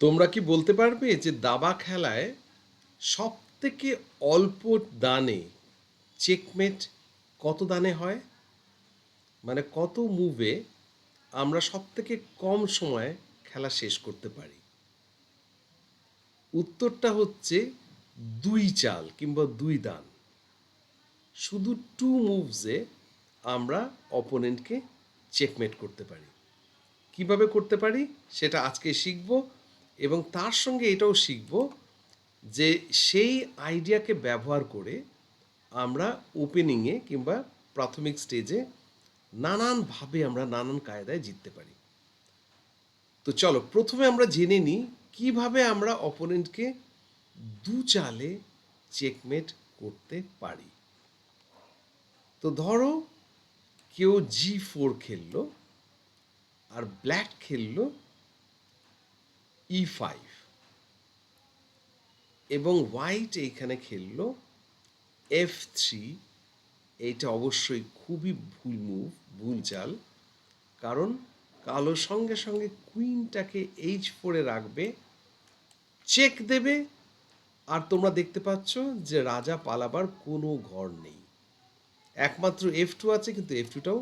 তোমরা কি বলতে পারবে যে দাবা খেলায় সব থেকে অল্প দানে চেকমেট কত দানে হয়? মানে কত মুভে আমরা সব থেকে কম সময়ে খেলা শেষ করতে পারি? উত্তরটা হচ্ছে দুই চাল কিংবা দুই দান। শুধু টু মুভসে আমরা অপোনেন্টকে চেকমেট করতে পারি। কীভাবে করতে পারি? সেটা আজকে শিখব। এবং তার সঙ্গে এটাও শিখব যে সেই আইডিয়াকে ব্যবহার করে আমরা ওপেনিংয়ে কিংবা প্রাথমিক স্টেজে নানানভাবে আমরা নানান কায়দায় জিততে পারি। তো চলো, প্রথমে আমরা জেনে নিই কীভাবে আমরা অপোনেন্টকে দু চালে চেকমেট করতে পারি। তো ধরো, কেউ জি ফোর খেললো আর ব্ল্যাক খেললো ই ফাইভ এবং হোয়াইট এইখানে খেললো এফ থ্রি এইটা অবশ্যই খুবই ভুল মুভ ভুল চাল, কারণ কালো সঙ্গে সঙ্গে কুইনটাকে এইচ ফোরে রাখবে চেক দেবে, আর তোমরা দেখতে পাচ্ছ যে রাজা পালাবার কোনো ঘর নেই। একমাত্র এফ টু আছে, কিন্তু এফ টুটাও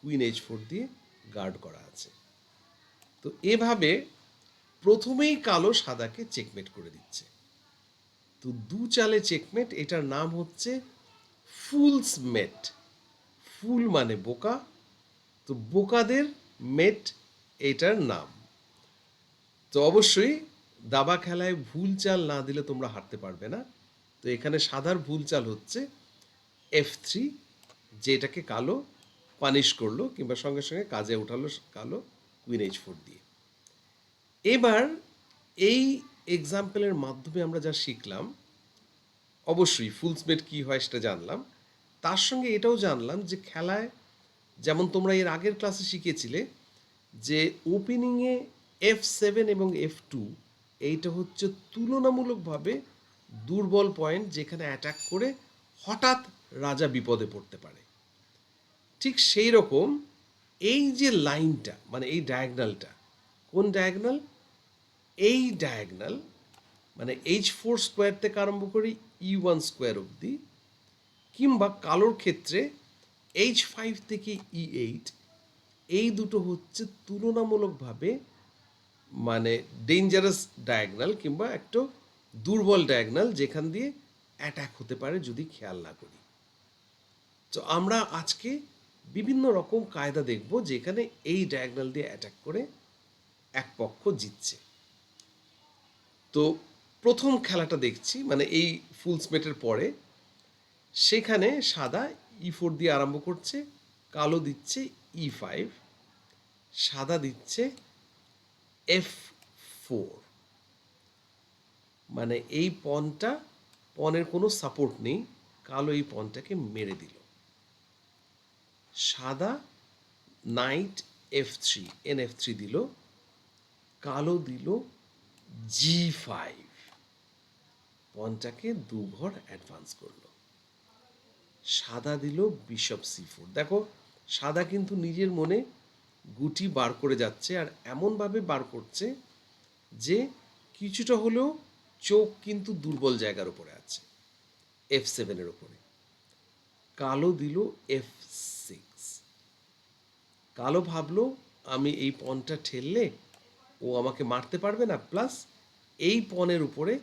কুইন এইচ ফোর দিয়ে গার্ড করা আছে। তো এভাবে প্রথমেই কালো সাদাকে চেকমেট করে দিচ্ছে। তো দু চালে চেকমেট এটার নাম হচ্ছে ফুলস মেট ফুল মানে বোকা। তো বোকাদের মেট এটার নাম। তো অবশ্যই দাবা খেলায় ভুল চাল না দিলে তোমরা হারতে পারবে না। তো এখানে সাদার ভুল চাল হচ্ছে এফ থ্রি যেটাকে কালো পানিশ করল, কিংবা সঙ্গে সঙ্গে কাজে উঠালো কালো কুইন এইচ ফোর দিয়ে। এবার এই এক্সাম্পলের মাধ্যমে আমরা যা শিখলাম, অবশ্যই ফুল স্মেট কী হয় সেটা জানলাম। তার সঙ্গে এটাও জানলাম যে খেলায় যেমন তোমরা এর আগের ক্লাসে শিখেছিলে যে ওপেনিংয়ে এফ সেভেন এবং এফ টু এইটা হচ্ছে তুলনামূলকভাবে দুর্বল পয়েন্ট যেখানে অ্যাটাক করে হঠাৎ রাজা বিপদে পড়তে পারে। ঠিক সেই রকম এই যে লাইনটা মানে এই ডায়াগনালটা কোন ডায়াগনাল এই ডায়াগনাল মানে এইচ ফোর স্কোয়ার থেকে আরম্ভ করে ই ওয়ান স্কোয়ার অবধি, কিংবা কালোর ক্ষেত্রে এইচ ফাইভ থেকে ই এইট এই দুটো হচ্ছে তুলনামূলকভাবে মানে ডেঞ্জারাস ডায়াগনাল কিংবা একটু দুর্বল ডায়াগনাল যেখান দিয়ে অ্যাটাক হতে পারে যদি খেয়াল না করি। তো আমরা আজকে বিভিন্ন রকম কায়দা দেখব যেখানে এই ডায়াগনাল দিয়ে অ্যাটাক করে এক পক্ষ জিতছে। তো প্রথম খেলাটা দেখছি মানে এই ফুল স্মেটের পরে, সেখানে সাদা ই ফোর দিয়ে আরম্ভ করছে, কালো দিচ্ছে ই ফাইভ সাদা দিচ্ছে এফ ফোর মানে এই পনটা পনেরো কোনো সাপোর্ট নেই, কালো এই পনটাকে মেরে দিল। সাদা knight F three N F three দিল। কালো দিল জি ফাইভ পনটাকে দু ঘর অ্যাডভান্স করল। সাদা দিল বিশপ সি ফোর দেখো, সাদা কিন্তু নিজের মনে গুটি বার করে যাচ্ছে আর এমনভাবে বার করছে যে কিছুটা হলেও চোখ কিন্তু দুর্বল জায়গার উপরে আছে এফ সেভেনের ওপরে কালো দিল এফ সিক্স কালো ভাবলো, আমি এই পনটা ঠেললে ও আমাকে মারতে পারবে না। প্লাস এই পনেরো উপরে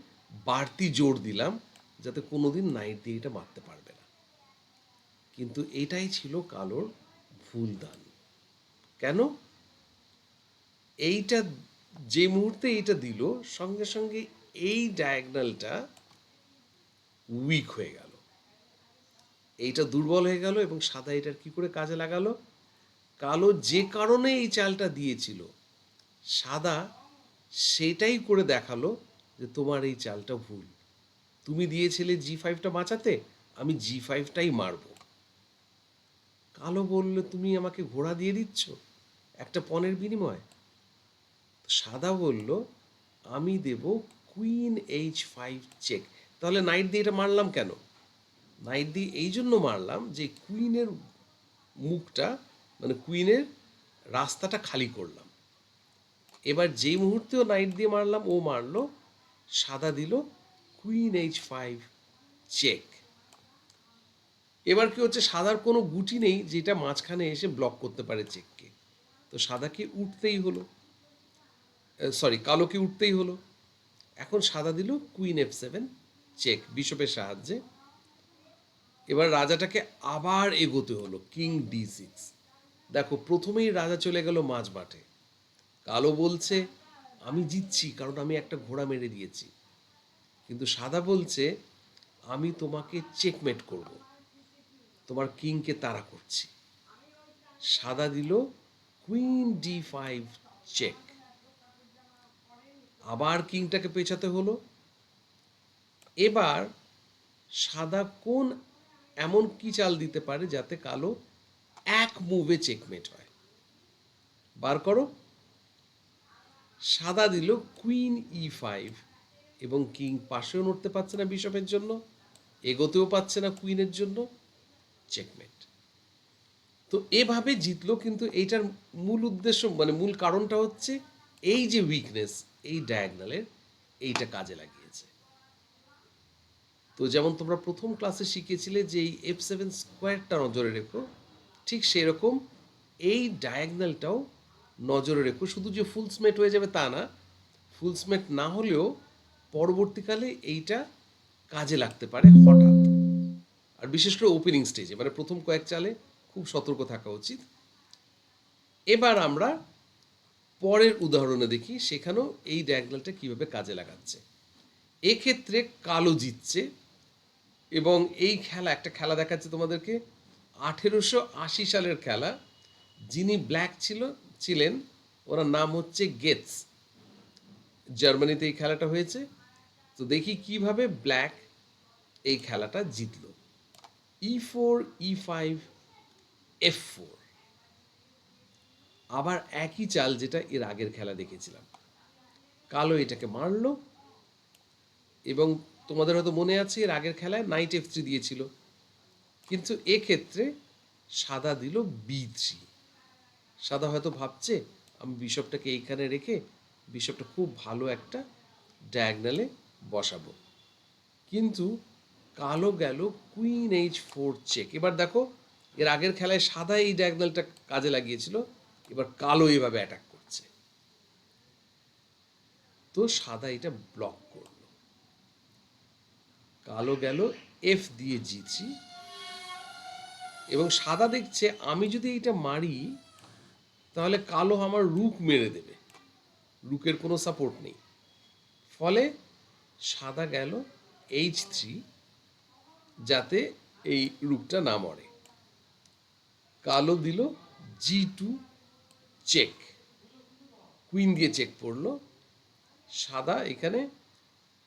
বাড়তি জোর দিলাম যাতে কোনোদিন নাইট দিয়ে এটা মারতে পারবে না। কিন্তু এটাই ছিল কালোর ভুল দান কেন? এইটা যে মুহূর্তে এইটা দিল, সঙ্গে সঙ্গে এই ডায়াগনালটা উইক হয়ে গেল। এইটা দুর্বল হয়ে গেল এবং সাদা এটার কি করে কাজে লাগালো? কালো যে কারণে এই চালটা দিয়েছিল সাদা সেটাই করে দেখাল যে তোমার এই চালটা ভুল। তুমি দিয়েছিলে জি ফাইভটা বাঁচাতে, আমি জি ফাইভটাই মারবো। কালো বলল, তুমি আমাকে ঘোড়া দিয়ে দিচ্ছ? একটা পনেরো বিনিময়? সাদা বলল, আমি দেব কুইন এইচ ফাইভ চেক তাহলে নাইট দিয়ে এটা মারলাম কেন? নাইট দিয়ে এই জন্য মারলাম যে কুইনের মুখটা মানে কুইনের রাস্তাটা খালি করলাম। এবার যেই মুহূর্তেও নাইট দিয়ে মারলাম, ও মারলো, সাদা দিল কুইন এইচ ফাইভ চেক এবার কি হচ্ছে, সাদার কোনো গুটি নেই যেটা মাঝখানে এসে ব্লক করতে পারে চেককে তো সাদাকে উঠতেই হলো সরি কালোকে উঠতেই হলো। এখন সাদা দিল কুইন এফ সেভেন চেক বিশপের সাহায্যে। এবার রাজাটাকে আবার এগোতে হলো কিং ডি সিক্স দেখো, প্রথমেই রাজা চলে গেল মাঝ মাঠে। কালো বলছে, আমি জিতছি, কারণ আমি একটা ঘোড়া মেরে দিয়েছি। কিন্তু সাদা বলছে, আমি তোমাকে চেকমেট করব। তোমার কিংকে তাড়া করছি। সাদা দিল কুইন ডি ফাইভ চেক আবার কিংটাকে পেছাতে হলো। এবার সাদা কোন এমন কি চাল দিতে পারে যাতে কালো এক মুভে চেকমেট হয়। বার করো। সাদা দিল কুইন ই ফাইভ এবং কিং পাশেও নড়তে পারছে না বিশপের জন্য, এগোতেও পাচ্ছে না কুইনের জন্য চেকমেট তো এভাবে জিতলো কিন্তু এইটার মূল উদ্দেশ্য মানে মূল কারণটা হচ্ছে এই যে উইকনেস এই ডায়াগনালের এইটা কাজে লাগিয়েছে। তো যেমন তোমরা প্রথম ক্লাসে শিখেছিলে যে এই এফ সেভেন স্কোয়ারটা নজরে রেখো, ঠিক সেরকম এই ডায়াগনালটাও নজরে রেখো। শুধু যে ফুল স্মেট হয়ে যাবে তা না ফুল স্মেট না হলেও পরবর্তীকালে এইটা কাজে লাগতে পারে হঠাৎ। আর বিশেষ করে ওপেনিং স্টেজে মানে প্রথম কয়েক চালে খুব সতর্ক থাকা উচিত। এবার আমরা পরের উদাহরণে দেখি সেখানেও এই ডায়াগনালটা কীভাবে কাজে লাগাচ্ছে। এক্ষেত্রে কালো জিতছে এবং এই খেলা, একটা খেলা দেখাচ্ছে তোমাদেরকে, আঠেরোশো আশি সালের খেলা, যিনি ব্ল্যাক ছিল ছিলেন, ওনার নাম হচ্ছে গেটস। জার্মানিতে এই খেলাটা হয়েছে। তো দেখি কীভাবে ব্ল্যাক এই খেলাটা জিতলো। E four E five F four আবার একই চাল যেটা এর আগের খেলা দেখেছিলাম। কালো এটাকে মারলো। এবং তোমাদের হয়তো মনে আছে এর আগের খেলায় নাইট এফ থ্রি দিয়েছিল। কিন্তু এক্ষেত্রে সাদা দিল বি থ্রি সাদা হয়তো ভাবছে, আমি বিশপটাকে এইখানে রেখে বিশপটা খুব ভালো একটা ডায়াগনালে বসাবো। কিন্তু কালো গেল কুইন এইচ ফোর চেক এবার দেখো, এর আগের খেলায় সাদা এই ডায়াগনালটা কাজে লাগিয়েছিল, এবার কালো এভাবে অ্যাটাক করছে। তো সাদা এটা ব্লক করল। কালো গেল এফ দিয়ে জিতছি এবং সাদা দেখছে, আমি যদি এইটা মারি তাহলে কালো আমার রুক মেরে দেবে। রুকের কোনো সাপোর্ট নেই। ফলে সাদা গেল এইচ থ্রি যাতে এই রুকটা না মরে। কালো দিল জি টু চেক কুইন দিয়ে চেক পড়ল। সাদা এখানে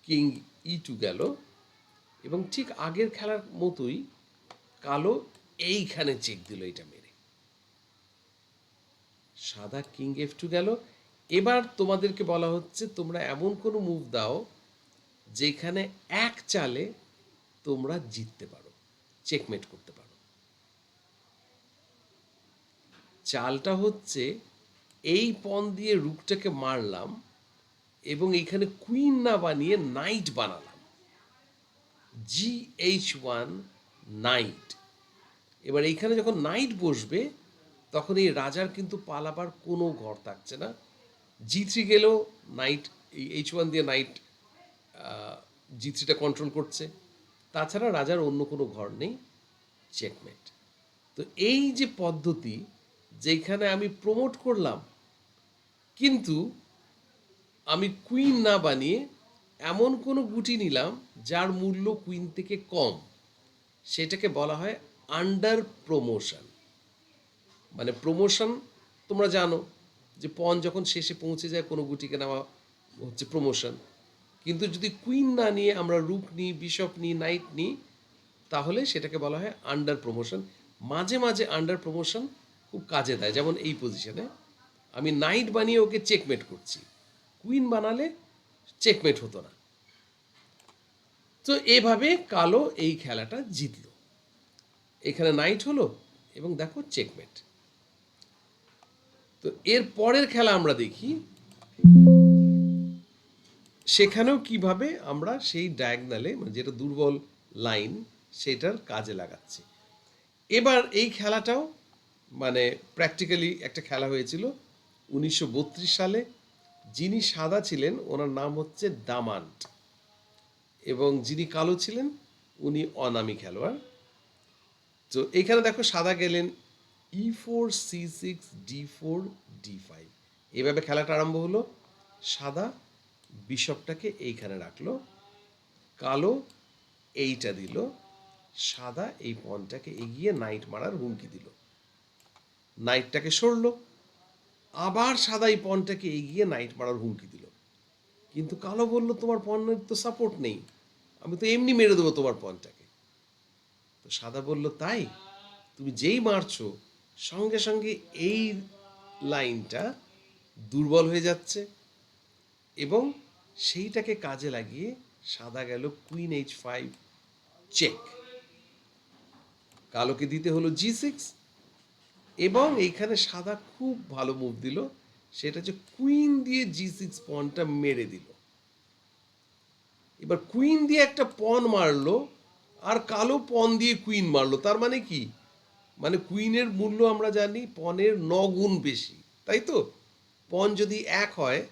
কিং ই টু গেল। এবং ঠিক আগের খেলার মতোই কালো এইখানে চেক দিল এটা মেরে। সাদা কিং এফ টু গেল। এবার তোমাদেরকে বলা হচ্ছে, তোমরা এমন কোনো মুভ দাও, যেখানে এক চালে তোমরা জিততে পারো চেকমেট করতে পারো। চালটা হচ্ছে, এই পন দিয়ে রুকটাকে মারলাম, এবং এখানে কুইন না বানিয়ে নাইট বানালাম। জি এইচ ওয়ান নাইট এবার এইখানে যখন নাইট বসবে তখন এই রাজার কিন্তু পালাবার কোনো ঘর থাকছে না। জি থ্রি গেলেও নাইট এই এইচ ওয়ান দিয়ে নাইট জি থ্রিটা কন্ট্রোল করছে। তাছাড়া রাজার অন্য কোনো ঘর নেই চেকমেট তো এই যে পদ্ধতি, যেখানে আমি প্রমোট করলাম, কিন্তু আমি কুইন না বানিয়ে এমন কোনো গুটি নিলাম, যার মূল্য কুইন থেকে কম। সেটাকে বলা হয় আন্ডার প্রমোশন মানে প্রমোশন তোমরা জানো যে পন যখন শেষে পৌঁছে যায়, কোনো গুটিকে নেওয়া হচ্ছে প্রমোশন কিন্তু যদি কুইন না নিয়ে আমরা রুক নিই বিশপ নিই নাইট নিই, তাহলে সেটাকে বলা হয় আন্ডার প্রমোশন মাঝে মাঝে আন্ডার প্রমোশন খুব কাজে দেয়, যেমন এই পজিশনে আমি নাইট বানিয়ে ওকে চেকমেট করছি। কুইন বানালে চেকমেট হতো না। তো এভাবে কালো এই খেলাটা জিতল। এখানে নাইট হলো এবং দেখো চেকমেট তো এর পরের খেলা আমরা দেখি, সেখানেও কীভাবে আমরা সেই ডায়াগনালে মানে যেটা দুর্বল লাইন, সেটার কাজে লাগাচ্ছি। এবার এই খেলাটাও মানে প্র্যাকটিক্যালি একটা খেলা হয়েছিল উনিশশো বত্রিশ সালে, যিনি সাদা ছিলেন, ওনার নাম হচ্ছে দামান্ট। এবং যিনি কালো ছিলেন, উনি অনামী খেলোয়াড়। তো এখানে দেখো সাদা গেলেন E four C six D four D five এইভাবে খেলাটা আরম্ভ হলো। সাদা বিশপটাকে এইখানে রাখল। কালো এইটা দিল। সাদা এই পনটাকে এগিয়ে নাইট মারার হুমকি দিল। নাইটটাকে সরল। আবার সাদা এই পনটাকে এগিয়ে নাইট মারার হুমকি দিল। কিন্তু কালো বলল, তোমার পনেরো তো সাপোর্ট নেই। আমি তো এমনি মেরে দেবো তোমার পনটাকে তো সাদা বলল, তাই? তুমি যেই মারছো সঙ্গে সঙ্গে এই লাইনটা দুর্বল হয়ে যাচ্ছে এবং সেইটাকে কাজে লাগিয়ে সাদা গেল কুইন এইচ ফাইভ চেক কালোকে দিতে হলো জি সিক্স এবং এইখানে সাদা খুব ভালো মুভ দিল, সেটা হচ্ছে কুইন দিয়ে জি সিক্স পনটা মেরে দিল। এবার কুইন দিয়ে একটা পন মারলো, আর কালো পন দিয়ে কুইন মারলো, তার মানে কি? মানে কুইনের মূল্য আমরা জানি পনেরো ন গুণ বেশি, তাই তো? পন যদি এক হয়,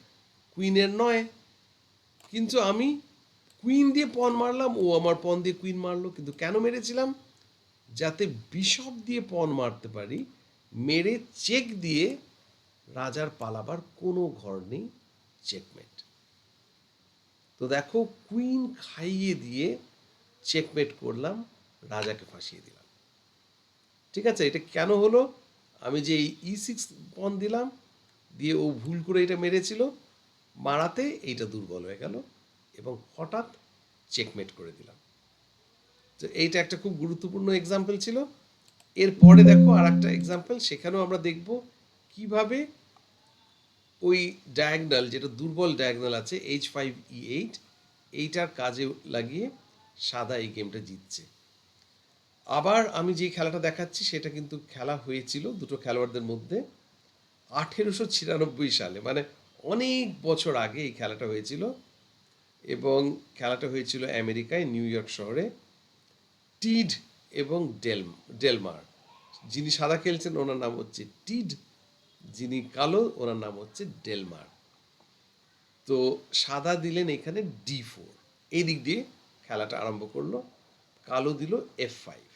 কুইনের নয়। কিন্তু আমি কুইন দিয়ে পন মারলাম, ও আমার পন দিয়ে কুইন মারলো, কিন্তু কেন মেরেছিলাম? যাতে বিশপ দিয়ে পন মারতে পারি, মেরে চেক দিয়ে রাজার পালাবার কোনো ঘর নেই চেকমেট তো দেখো, কুইন খাইয়ে দিয়ে চেকমেট করলাম, রাজাকে ফাঁসিয়ে দিলাম। ঠিক আছে? এটা কেন হলো? আমি যে ই সিক্স পন দিলাম, দিয়ে ও ভুল করে এটা মেরেছিল, মারাতে এইটা দুর্বল হয়ে গেল এবং হঠাৎ চেকমেট করে দিলাম। তো এইটা একটা খুব গুরুত্বপূর্ণ এক্সাম্পল ছিল। এরপরে দেখো আর একটা এক্সাম্পল সেখানেও আমরা দেখব কীভাবে ওই ডায়াগনাল যেটা দুর্বল ডায়াগনাল আছে এইচ ফাইভ ই এইট এইটার কাজে লাগিয়ে সাদা এই গেমটা জিতছে। আবার আমি যে খেলাটা দেখাচ্ছি, সেটা কিন্তু খেলা হয়েছিল দুটো খেলোয়াড়দের মধ্যে আঠেরোশো ছিয়ানব্বই সালে। মানে অনেক বছর আগে এই খেলাটা হয়েছিল এবং খেলাটা হয়েছিল আমেরিকায়, নিউ ইয়র্ক শহরে। টিড এবং ডেল ডেলমার। যিনি সাদা খেলছেন, ওনার নাম হচ্ছে টিড। যিনি কালো, ওনার নাম হচ্ছে ডেলমার। তো সাদা দিলেন এখানে ডি ফোর। এই দিক দিয়ে খেলাটা আরম্ভ করল। কালো দিল এফ ফাইভ।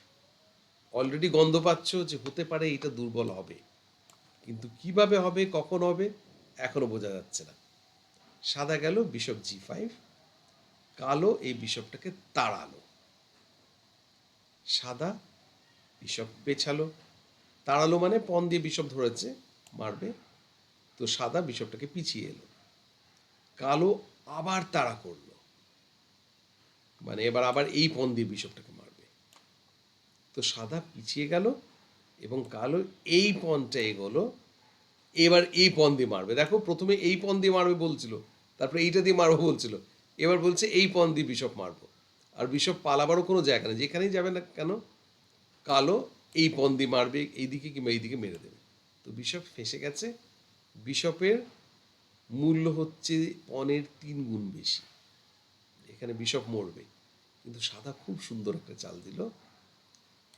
অলরেডি গন্ধ পাচ্ছ যে হতে পারে এটা দুর্বল হবে। কিন্তু কীভাবে হবে, কখন হবে, এখনও বোঝা যাচ্ছে না। সাদা গেল বিশপ জি ফাইভ কালো এই বিশপটাকে তাড়ালো। সাদা বিশপ পেছালো। তাড়ালো মানে পন দিয়ে বিশপ ধরেছে, মারবে। তো সাদা বিশপটাকে পিছিয়ে এলো। কালো আবার তাড়া করল। মানে এবার আবার এই পন দিয়ে বিশপটাকে তো সাদা পিছিয়ে গেল এবং কালো এই পনটা এগোলো। এবার এই পন দিয়ে মারবে। দেখো, প্রথমে এই পন দিয়ে মারবে বলছিল, তারপরে এইটা দিয়ে মারবো বলছিল। এবার বলছে এই পন দিয়ে বিশপ মারবো। আর বিশপ পালাবারও কোনো জায়গা নেই। যেখানেই যাবে না কেন, কালো এই পন দিয়ে মারবে, এইদিকে কিংবা এইদিকে মেরে দেবে। তো বিশপ ফেঁসে গেছে। বিশপের মূল্য হচ্ছে পনেরো তিন গুণ বেশি। এখানে বিশপ মরবে। কিন্তু সাদা খুব সুন্দর একটা চাল দিল।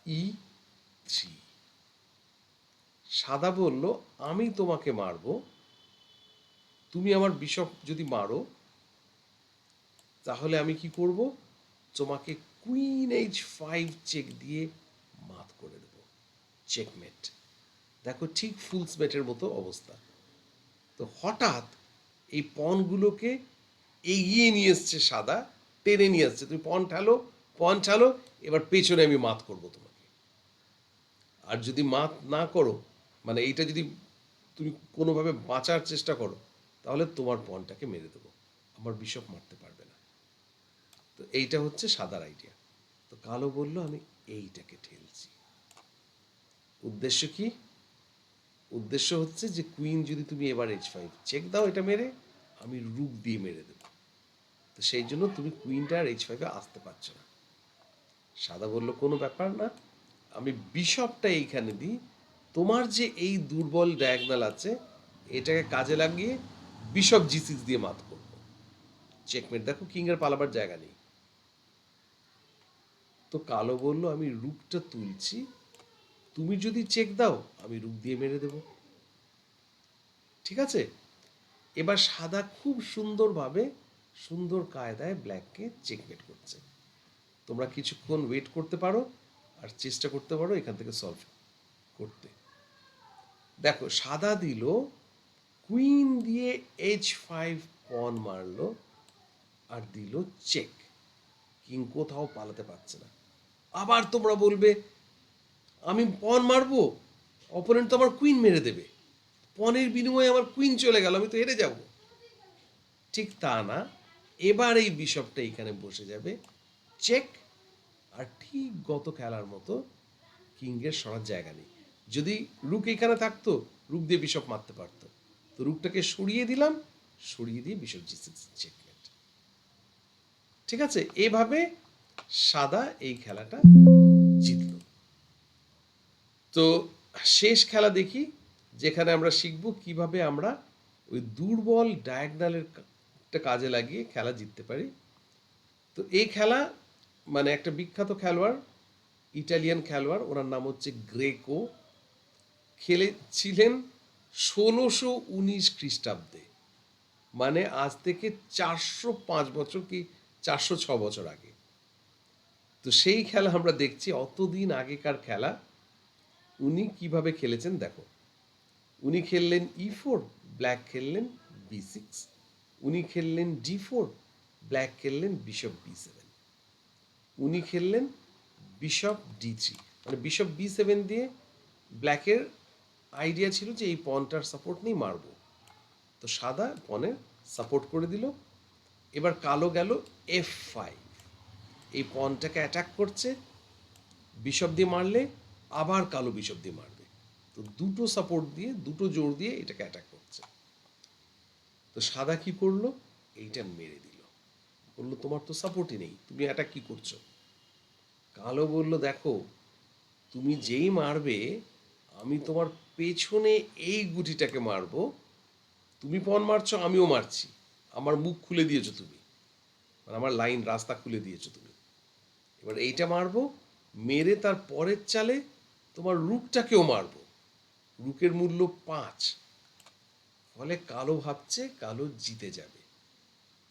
ই থ্রি সাদা বলল, আমি তোমাকে মারবো। তুমি আমার বিষপ যদি মারো, তাহলে আমি কি করব? তোমাকে কুইন এইচ ফাইভ চেক দিয়ে মাত করে দেব। চেকমেট দেখো ঠিক ফুলস ফুলসমেটের মতো অবস্থা। তো হঠাৎ এই পনগুলোকে এগিয়ে নিয়ে এসছে সাদা, টেনে নিয়ে আসছে। তুমি পন ঠালো পন ঠালো, এবার পেছনে আমি মাত করব তোমাকে। আর যদি মাত না করো মানে এইটা যদি তুমি কোনোভাবে বাঁচার চেষ্টা করো, তাহলে তোমার পনটাকে মেরে দেবো। আমার বিশপ মারতে পারবে না। তো এইটা হচ্ছে সাদার আইডিয়া তো কালো বলল, আমি এইটাকে ঠেলছি। উদ্দেশ্য কি? উদ্দেশ্য হচ্ছে যে কুইন যদি তুমি এবার এইচ ফাইভ চেক দাও এটা মেরে, আমি রুক দিয়ে মেরে দেবো। তো সেই জন্য তুমি কুইনটা আর এইচ ফাইভে আসতে পারছ না। সাদা বলল, কোনো ব্যাপার না। আমি বিশপটা এইখানে দিই। তোমার যে এই দুর্বল ডায়াগনাল আছে, এটাকে কাজে লাগিয়ে বিশপ জি সিক্স দিয়ে মাত করব। চেকমেট দেখো কিংয়ের পালাবার জায়গা নেই। তো কালো বলল, আমি রুকটা তুলছি। তুমি যদি চেক দাও, আমি রুক দিয়ে মেরে দেব। ঠিক আছে? এবার সাদা খুব সুন্দরভাবে সুন্দর কায়দায় ব্ল্যাককে চেকমেট করছে। তোমরা কিছুক্ষণ ওয়েট করতে পারো। আর চেষ্টা করতে পারো এখান থেকে সলভ করতে। দেখো, সাদা দিল কুইন দিয়ে এইচ ফাইভ পন মারলো, আর দিল চেক কিং কোথাও পালাতে পারছে না। আবার তোমরা বলবে, আমি পন মারবো? অপোনেন্ট তো আমার কুইন মেরে দেবে। পনেরো বিনিময়ে আমার কুইন চলে গেল, আমি তো হেরে যাব। ঠিক তা না। এবার এই বিশপটা এখানে বসে যাবে। চেক আর ঠিক গত খেলার মতো কিংয়ের সরার জায়গা নেই। যদি রুক এখানে থাকতো, রুক দিয়ে বিশপ মারতে পারতো। তো রুকটাকে সরিয়ে দিলাম, সরিয়ে দিয়ে বিশপ জি সিক্স চেকমেট ঠিক আছে, এভাবে সাদা এই খেলাটা জিতল। তো শেষ খেলা দেখি, যেখানে আমরা শিখব কীভাবে আমরা ওই দুর্বল ডায়াগনালের কাজে লাগিয়ে খেলা জিততে পারি। তো এই খেলা মানে একটা বিখ্যাত খেলোয়াড়, ইটালিয়ান খেলোয়াড়, ওনার নাম হচ্ছে গ্রেকো, খেলেছিলেন ষোলোশো উনিশ খ্রিস্টাব্দে। মানে আজ থেকে চারশো পাঁচ বছর কি চারশো ছ বছর আগে। তো সেই খেলা আমরা দেখছি, অতদিন আগেকার খেলা। উনি কীভাবে খেলেছেন দেখো। উনি খেললেন ই ফোর ব্ল্যাক খেললেন বি সিক্স উনি খেললেন ডি ফোর ব্ল্যাক খেললেন বিশপ বি সেভেন উনি খেললেন বিশপ ডি থ্রি মানে বিশপ বি সেভেন দিয়ে ব্ল্যাকের আইডিয়া ছিল যে এই পনটার সাপোর্ট নেই মারবো। তো সাদা পনেরো সাপোর্ট করে দিল। এবার কালো গেল এফ ফাইভ এই পনটাকে অ্যাটাক করছে। বিশপ দিয়ে মারলে আবার কালো বিশপ দিয়ে মারবে। তো দুটো সাপোর্ট দিয়ে, দুটো জোর দিয়ে এটাকে অ্যাটাক করছে। তো সাদা কি করল? এইটা মেরে দিল। বলল, তোমার তো সাপোর্টই নেই। তুমি অ্যাটাক কি করছ? কালো বলল, দেখো, তুমি যেই মারবে, আমি তোমার পেছনে এই গুটিটাকে মারবো। তুমি পণ মারছো, আমিও মারছি। আমার মুখ খুলে দিয়েছ তুমি। মানে আমার লাইন, রাস্তা খুলে দিয়েছ তুমি। এবার এইটা মারবো, মেরে তার পরের চালে তোমার রুকটাকেও মারবো। রুকের মূল্য পাঁচ। ফলে কালো ভাবছে, কালো জিতে যাবে।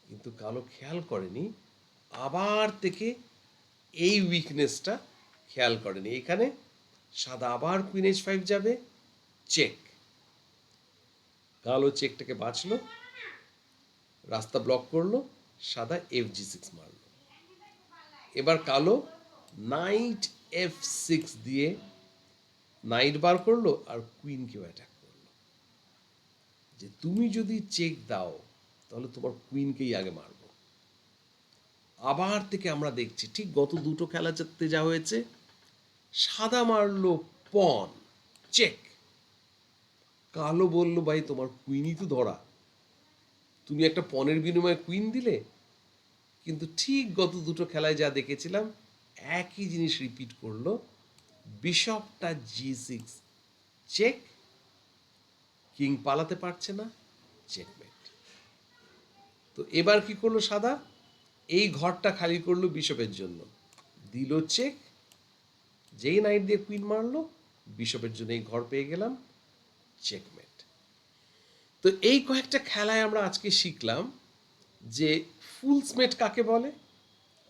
কিন্তু কালো খেয়াল করেনি, আবার থেকে এই উইকনেসটা খেয়াল করেনি। এখানে সাদা আবার কুইন এইচ ফাইভ যাবে চেক কালো চেকটাকে বাঁচলো, রাস্তা ব্লক করল, সাদা এফ জি সিক্স মারলো। এবার কালো নাইট এফ সিক্স দিয়ে নাইট বার করল আর কুইনকেও অ্যাটাক করল। যে তুমি যদি চেক দাও, তাহলে তোমার কুইনকেই আগে মারবো। আবার থেকে আমরা দেখছি, ঠিক গত দুটো খেলা জিততে যা হয়েছে, সাদা মারলো পন চেক কালো বলল, ভাই, তোমার কুইনই তো ধরা। তুমি একটা পনেরো বিনিময়ে কুইন দিলে? কিন্তু ঠিক গত দুটো খেলায় যা দেখেছিলাম, একই জিনিস রিপিট করল, বিশপটা জি সিক্স চেক কিং পালাতে পারছে না চেকমেট তো এবার কি করল সাদা? এই ঘরটা খালি করল বিশপের জন্য। দিল চেক যেই নাইট দিয়ে কুইন মারলো, বিশপের জন্য এই ঘর পেয়ে গেলাম চেকমেট তো এই কয়েকটা খেলায় আমরা আজকে শিখলাম যে ফুলসমেট কাকে বলে?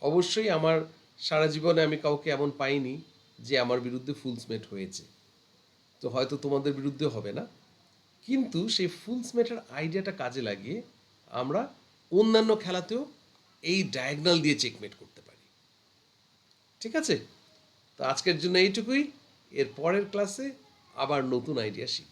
অবশ্যই আমার সারা জীবনে আমি কাউকে এমন পাইনি যে আমার বিরুদ্ধে ফুলসমেট হয়েছে। তো হয়তো তোমাদের বিরুদ্ধে হবে না। কিন্তু সেই ফুলসমেটের আইডিয়াটা কাজে লাগিয়ে আমরা অন্যান্য খেলাতেও এই ডায়াগনাল দিয়ে চেকমেট করতে পারি। ঠিক আছে? তো আজকের জন্য এইটুকুই। এর পরের ক্লাসে আবার নতুন আইডিয়া শিখব।